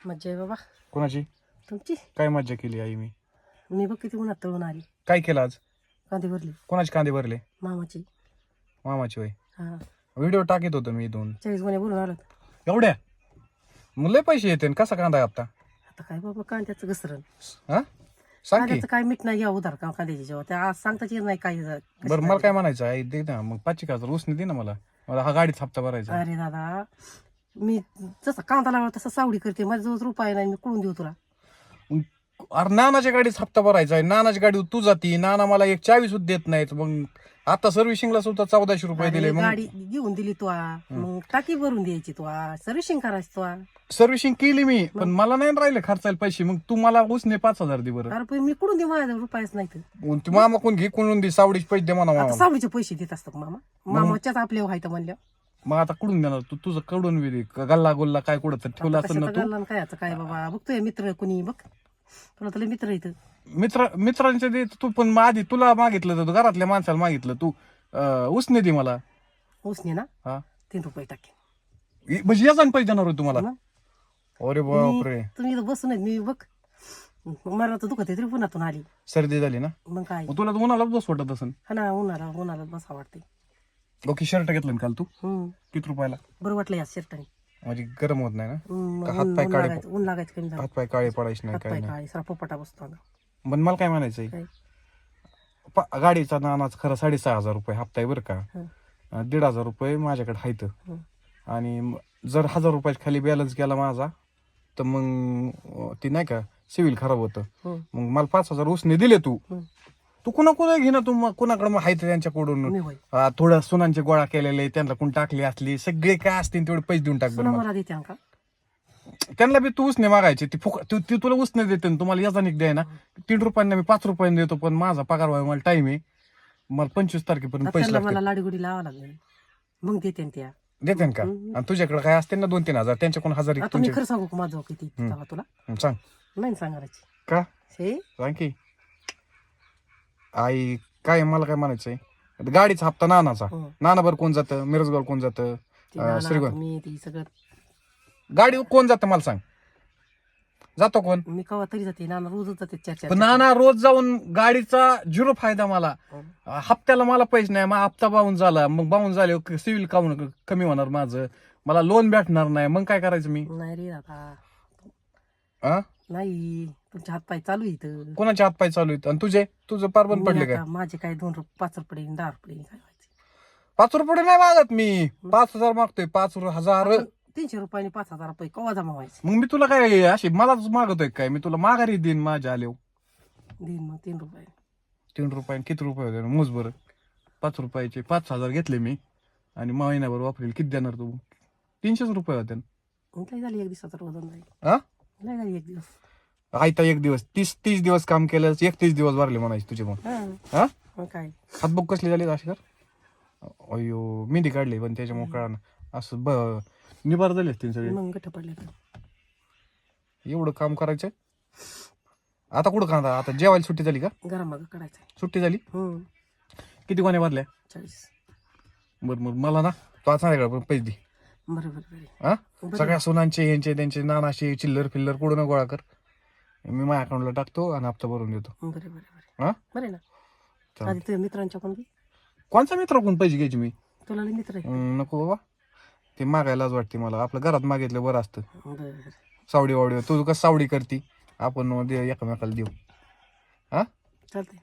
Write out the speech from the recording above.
मज्जा आहे बाबा. कोणाची? तुमची? काय मज्जा केली आई मी? मी बघ किती उन्हात तळून आली. काय केलं आज? कांदे भरले. कोणाचे कांदे भरले? मामाची. मामाची वय हा. व्हिडिओ टाकीत होतो मी दोन. चाळीस गुन्हे भरून आलो एवढ्या? मग लय पैसे येते कसा कांदा आहे आता? आता काय बाबा कांद्याचं घसरण. हा? सांग की. कांद्याचं काय मीठ नाही घ्या उधार का कांद्याची जेव्हा. त्या आज सांगताच येत नाही काय बरं मला काय म्हणायचं आई दे ना मग पाचशे का हजार? उसने दे ना मला. मला हा गाडीत हप्ता भरायचा अरे दादा मी जसा कांदा लागला तसा सावडी करते. माझ्या जवळ रुपये नाही मी कुळून देऊ तुला? अरे नानाच्या गाडीत हप्ता भरायचा आहे. नानाच्या गाडी तू जाती. नाना मला एक चावी सुद्धा देत नाहीत. मग आता सर्व्हिसिंगला सुद्धा चौदाशे रुपये दिले. मग गाडी घेऊन दिली तू. मग टाकी भरून द्यायची तू सर्व्हिसिंग करायची तू. सर्व्हिसिंग केली मी पण मला नाही राहिले खर्चायला पैसे. मग तू मला उसने पाच हजार दे बरं. अरे पण मी कुठून देऊ? माझ्या रुपयेच नाही तर मग तू मामा कोण घे कोण दे? सावडीचे पैसे दे म्हणा आता मामा. सावडीचे पैसे देत असतात मामा. मामाच्याच आपल्या व्हायचं म्हणल्या मग आता कुठून देणार? तू तुझं कडून दे. गल्ला गोल्ला काय कुठं तर ठेवला असेल ना तू काय याचं काय बाबा? बघतोय मित्र कुणी बघ. तुला तुला मित्र इथं मित्र मित्रांच्या दे तू पण मग आधी तुला मागितलं तर तू घरातल्या माणसाला मागितलं. तू अं, उसने दे मला. उसने ना? हा. तीन रुपये टाके इ- म्हणजे याचा पैसे देणार होय तुम्हाला? मग? अरे बापरे. तुम्ही इथं बसून आहेत, मी बघ. मला तर दुखत आहे तरी पुण्यातून आली. सर्दी झाली ना? मग काय? मग तुला तर उन्हाला बस वाटत असेल हा ना उन्हाला उन्हाला बसा वाटते ओके शर्ट घेतलं ना काल तू? हम्म किती रुपयाला? बरं वाटलं या शर्टाने. म्हणजे गरम होत नाही ना? का हातपाय ऊन काळे लागायचं ऊन लागायचं कमी झालं. हात पाय काळे पडायचे नाही काय नाही. काळे सरा पोपटा बसतो अंगावर. पण मला काय म्हणायचंय? काय? प- गाडीचा नानाच खरं साडेसहा हजार रुपये हप्ता आहे बरं का. हं. अं, दीड हजार रुपये माझ्याकडे आहेत हं. आणि म- जर हजार रुपयाच्या खाली बॅलन्स गेला माझा तर मग अं, ते नाही का सिव्हिल खराब होतं. हम्म, मग मला पाच हजार उसने दिले तू. तू कुणा कुणा घे ना तू मग कुणाकडे मग आहेत त्यांच्याकडून? मी होय. अं, थोड्या सुनांचे गोळा केलेले त्यांना कोण टाकली असली सगळे काय असतील तेवढे पैसे देऊन टाक बरं पुन्हा मला. मला देते का? त्यांना बी तू उसने मागायचे ती फुक तू ती तुला उसने देते तुम्हाला याचा द्याय ना तीन रुपयांना मी पाच रुपयांना देतो पण माझा पगार व्हायला मला टाइम आहे. मला पंचवीस तारखेपर्यंत पैसे त्यांना मला लाडीगुडी लावा लागले. मग देते ना त्या. देते ना का आणि तुझ्याकडे काय असते ना दोन तीन हजार त्यांच्याकडून हजार एक आता मी तुमचे. खरं सांगू का माझं किती तेव्हा तुला? हं, सांग. नाही सांगायची का? हे सांग की. आई काय मला काय म्हणायचंय? गाडीचा हप्ता नानाचा. हं. नानाभर कोण जातं? मिरजगाव कोण जातं? ते अं, नाना, श्रीगोंद. मी ते सगळं. गाडी कोण जातं मला सांग. जातो कोण? मी कवा तरी जाते. नाना रोजच जाते पण नाना रोज जाऊन गाडीचा झिरो फायदा मला. हो. हप्त्याला मला पैसे नाही. मग हप्ता बाहून झाला. मग बाहून झाले. सिव्हिल काऊन कमी होणार माझं? मला लोन भेटणार नाही. मग काय करायचं मी? नाही रे दादा. हा नाही तुमचे हात पाय चालू आहे इथं कोणाचे हात पाय चालू आहेत? आणि तुझे? तुझं पार बंद मी पडले काय? आता माझे काय दोन रुपये पाच रुपये दहा रुपये काय व्हायचं? पाच रुपये नाही मागत मी. पाच हजार मागतोय पाच रु- हजार. आपण तीनशे रुपयाने पाच हजार रुपये कवा जमा व्हायचे? मग मी तुला काय अशी मलाच मागतोय काय? मी तुला माघारी देईन माझ्या आले देईन मग तीन रुपये. तीन रुपये किती रुपये होते? मोज बरं. पाच रुपयाचे पाच हजार घेतले मी. आणि महिन्याभर वापरेल. किती देणार तू? तीनशेच रुपये होते. मग काय झाली? एक दिवसाचं रोजन नाही हा एक दिवस. आयता एक दिवस. तीस तीस दिवस काम केलं एकतीस दिवस भरले म्हणायचे तुझे मग हा. हा? मग काय? हातबुक कसली झाली अशी कर अयो मेहंदी काढली पण त्याच्यामुळे कळा असं ब निबार झाली असतील सगळे. मग गठ पडले तर एवढं काम करायचं? आता कुठं कांदा आता जेवायला सुट्टी झाली का? गरम मागं काढायचं सुट्टी झाली? हम्म किती कोण्या भरल्या? चाळीस. बरं बरं. मला ना तू आज संध्याकाळ पैसे दे. हा? बरं. सगळ्या सोनांचे यांचे त्यांचे नानाचे चिल्लर फिल्लर कुठं गोळा कर. मी माझ्या अकाउंटला टाकतो आणि हप्ता भरून देतो. बरं बरं बरं हा? बरं ना. चालतंय. आधी तुझ्या मित्रांच्या कोण कोणचा मित्र कोण पैसे घ्यायचे मी? तुला लय मित्र आहे हम्म, नको बाबा. ते मागायलाच वाटते मला. आपल्या घरात मागितलं बरं असतं. बरं. सावडी वावडी तू कसं सावडी करती? आपण दे- एकमेकाला देऊ. हा? चालतंय.